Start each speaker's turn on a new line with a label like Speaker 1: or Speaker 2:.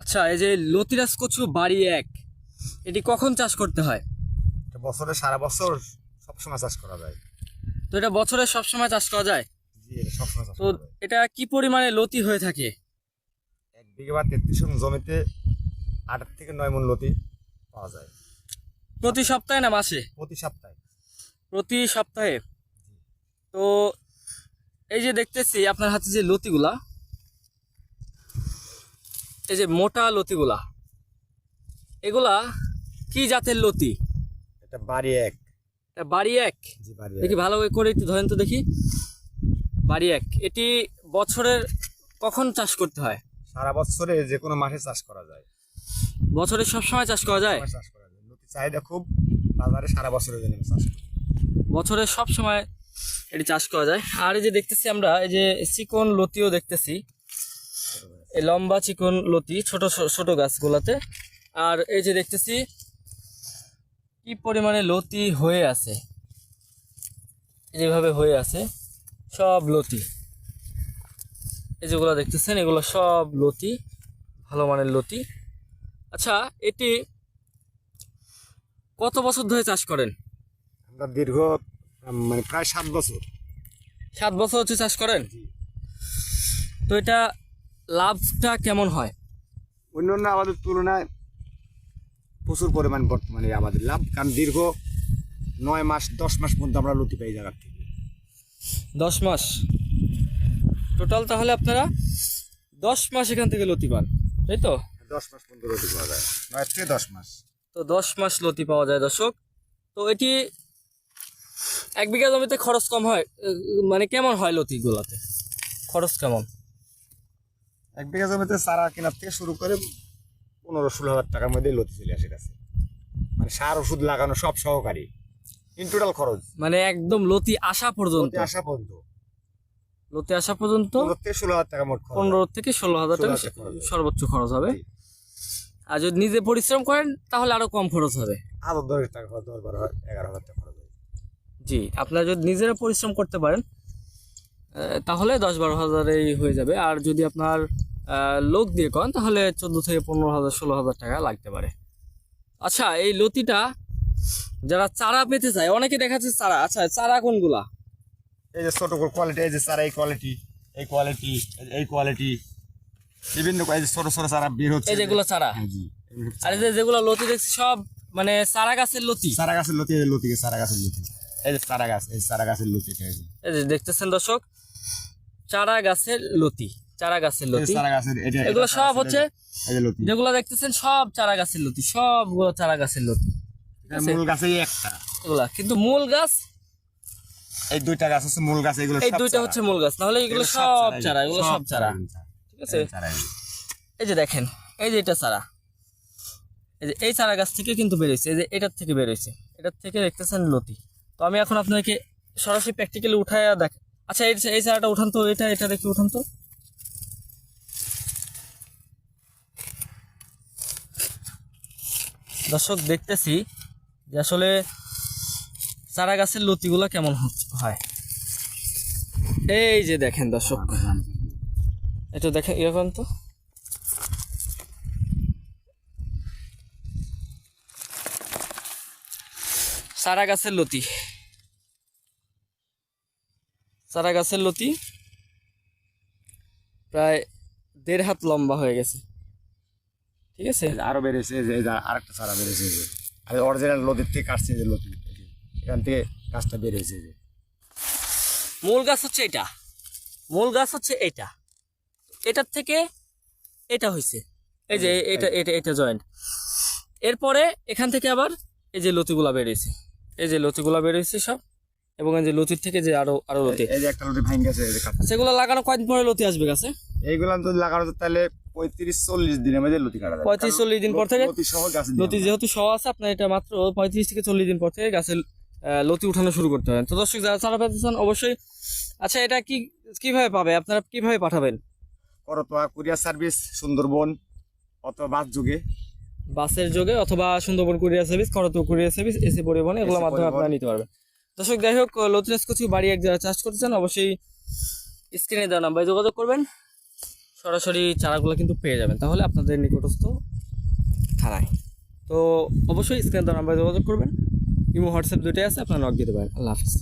Speaker 1: আচ্ছা এই যে লতিরাজ কচু বাড়ি এক এটি কখন চাষ করতে হয়?
Speaker 2: এটা বছরে সারা বছর সবসময় চাষ করা যায়।
Speaker 1: তো এটা বছরে সব সময় চাষ করা যায়?
Speaker 2: জি এটা সবসময় চাষ
Speaker 1: তো
Speaker 2: করা যায়।
Speaker 1: এটা কি পরিমাণে লতি হয়ে থাকে?
Speaker 2: এক বিঘে বা তেত্রিশ জমিতে আট থেকে নয় মন লতি পাওয়া যায়।
Speaker 1: প্রতি সপ্তাহে না মাসে?
Speaker 2: প্রতি সপ্তাহে।
Speaker 1: প্রতি সপ্তাহে? তো এই যে দেখতেছি আপনার হাতে যে লতিগুলা এই যে মোটা লতিগুলা এগুলা কি জাতের লতি?
Speaker 2: এটা বাড়ি এক।
Speaker 1: এটা বাড়ি এক?
Speaker 2: বাড়ি
Speaker 1: দেখি ভালো করে একটু ধরেন তো দেখি। বাড়ি এক। এটি বছরের কখন চাষ করতে হয়?
Speaker 2: সারা বছরে যে কোনো মাসে চাষ করা যায়।
Speaker 1: বছরে সব সময় চাষ করা যায়?
Speaker 2: চাষ করা যায়। লতি চাহিদা খুব বাজারে সারা বছরের জন্য চাষ করি।
Speaker 1: বছরের সব সময় এটি চাষ করা যায়। আর এই যে দেখতেছি আমরা এই যে চিকন লতিও দেখতেছি। এই লম্বা চিকন লতি ছোট ছোট গাছগুলাতে। আর এই যে দেখতেছি কি পরিমাণে লতি হয়ে আছে। যেভাবে হয়ে আছে সব লতি। এই যেগুলো দেখতেছেন এগুলো সব লতি ভালো মানের লতি। আচ্ছা এটি কত বছর ধরে চাষ করেন?
Speaker 2: আমরা দীর্ঘ মানে প্রায় সাত বছর।
Speaker 1: সাত বছর হচ্ছে চাষ করেন? তো এটা লাভটা কেমন হয়?
Speaker 2: অন্যান্য আমাদের তুলনায় প্রচুর পরিমাণ বর্তমানে আমাদের লাভ কারণ দীর্ঘ নয় মাস দশ মাস পর্যন্ত আমরা লতি পাই জায়গার থেকে।
Speaker 1: দশ মাস? টোটাল তাহলে আপনারা দশ মাস এখান থেকে লতি পান তাই তো?
Speaker 2: দশ মাস পর্যন্ত লতি পাওয়া যায় নয় থেকে দশ মাস।
Speaker 1: তো দশ মাস লতি পাওয়া যায় দর্শক। তো এটি এক বিঘা জমিতে খরচ কম হয় মানে কেমন হয় লতিগুলোতে খরচ কেমন?
Speaker 2: এক বিঘা জমিতে চারা কেনার থেকে শুরু করে পনেরো ষোলো হাজার টাকার মধ্যে লতি চলে আসে কাছে মানে সার ওষুধ লাগানো সব সহকারী। ইন টোটাল খরচ।
Speaker 1: মানে একদম লতি আসা পর্যন্ত।
Speaker 2: আসা পর্যন্ত।
Speaker 1: লতি আসা পর্যন্ত
Speaker 2: ষোলো হাজার টাকা মোট
Speaker 1: পনেরো থেকে ষোলো হাজার টাকা
Speaker 2: 16,000 টাকা খরচ। হবে।
Speaker 1: সর্বোচ্চ খরচ হবে। আর যদি নিজে পরিশ্রম করেন তাহলে আরও কম খরচ হবে।
Speaker 2: আরও দশ টাকা খরচ দশ বারো এগারো হাজার টাকা খরচ হয়
Speaker 1: জি আপনারা যদি নিজেরা পরিশ্রম করতে পারেন তাহলে দশ বারো হাজারেই হয়ে যাবে। আর যদি আপনার লোক দিয়ে করেন তাহলে চোদ্দ থেকে পনেরো হাজার ষোলো হাজার টাকা লাগতে পারে। আচ্ছা এই লতিটা যারা চারা পেতে চায় অনেকে দেখা যাচ্ছে চারা। আচ্ছা চারা কোনগুলা?
Speaker 2: এই যে ছোট কোয়ালিটি এই যে চারা এই কোয়ালিটি এই কোয়ালিটি এই কোয়ালিটি বিভিন্ন এই যে ছোট ছোট চারা বের হচ্ছে।
Speaker 1: এই যেগুলো চারা?
Speaker 2: হ্যাঁ,
Speaker 1: আর এই যে যেগুলো লতি দেখছি সব মানে চারা গাছের লতি?
Speaker 2: চারা গাছের লতি এই যে লতিকে চারা গাছের লতি। এই যে চারা গাছ এই চারা গাছের লতি এই যে
Speaker 1: দেখতেছেন দর্শক চারা গাছের লতি। চারা গাছের লতি এগুলো সব হচ্ছে যেগুলো দেখতেছেন সব চারা গাছের লতি সবগুলো চারা গাছের লতি
Speaker 2: মূল গাছেই একটা।
Speaker 1: এগুলা। কিন্তু মূল গাছ
Speaker 2: এই দুইটা গাছ হচ্ছে মূল গাছ এগুলো
Speaker 1: এই দুইটা হচ্ছে মূল গাছ নাহলে এগুলো সব চারা এগুলো সব চারা। ঠিক আছে?
Speaker 2: এই যে।
Speaker 1: দেখেন এই যে এটা চারা। এই যে এই চারা গাছ থেকে কিন্তু বেরোইছে এই যে এটার থেকে বেরোইছে এটার থেকে দেখতেছেন লতি। তো আমি এখন আপনাকে সরাসরি প্র্যাকটিক্যালি উঠায় দেখ আচ্ছা এই চারাটা উঠান তো এটা এটা দেখি উঠান তো। দর্শক, দেখতেছি যে আসলে চারা গাছের লতিগুলো কেমন হয়। এই যে দেখেন দর্শক। এটা দেখেন এরকম তো চারা গাছের লতি। চারা গাছের লতি প্রায় দেড় হাত লম্বা হয়ে গেছে। ঠিক আছে?
Speaker 2: এই যে আরও বেড়েছে যে আরেকটা চারা বেড়েছে যে। আর অরিজিনাল লতির থেকে কাটছে যে লতি এখান থেকে গাছটা বেড়েছে যে।
Speaker 1: মূল গাছ হচ্ছে এটা। মূল গাছ হচ্ছে এটা। এটার থেকে এটা হয়েছে এই যে এটা এটা এটা জয়েন্ট এরপরে এখান থেকে আবার এই যে লতিগুলা বেরিয়েছে এই যে লতিগুলা বেরিয়েছে সব এবং এই যে লতির থেকে যে আরও আরও লতি।
Speaker 2: এই যে একটা লতি ভাঙ গেছে এই যে কাটছে।
Speaker 1: সেগুলো লাগানো কয়দিন পরে লতি আসবে গাছে?
Speaker 2: এইগুলা যদি লাগানো তাহলে পঁয়ত্রিশ চল্লিশ দিনের মধ্যে লতি কাটা
Speaker 1: পঁয়ত্রিশ চল্লিশ দিন পর থেকে
Speaker 2: লতি সহ গাছ
Speaker 1: লতি যেহেতু সহ আছে আপনার এটা মাত্র পঁয়ত্রিশ থেকে চল্লিশ দিন পর থেকে গাছের লতি উঠানো শুরু করতে হবে। তো দর্শক যারা চারা পেতে চান অবশ্যই আচ্ছা এটা কি কীভাবে পাবে? আপনারা কীভাবে পাঠাবেন?
Speaker 2: করতোয়া কুরিয়ার সার্ভিস সুন্দরবন অথবা বাস যুগে।
Speaker 1: বাসের যোগে অথবা সুন্দরবন কুরিয়ার সার্ভিস করতো কুরিয়ার সার্ভিস এসি পরিবহনে এগুলোর মাধ্যমে। আপনারা নিতে পারবেন। দর্শক যাই হোক লতিরাজ কচু বাড়ি এক যারা চাষ করতে চান অবশ্যই স্ক্রিনে দেওয়া নাম্বারে যোগাযোগ করবেন। সরাসরি চারাগুলো কিন্তু পেয়ে যাবেন। তাহলে আপনাদের নিকটস্থ থানায়। তো অবশ্যই স্ক্রিনে তার নাম্বারে যোগাযোগ করবেন। ইমো, হোয়াটসঅ্যাপ দুটোই আছে, আপনারা নক দিতে পারেন আল্লাহ হাফিজ।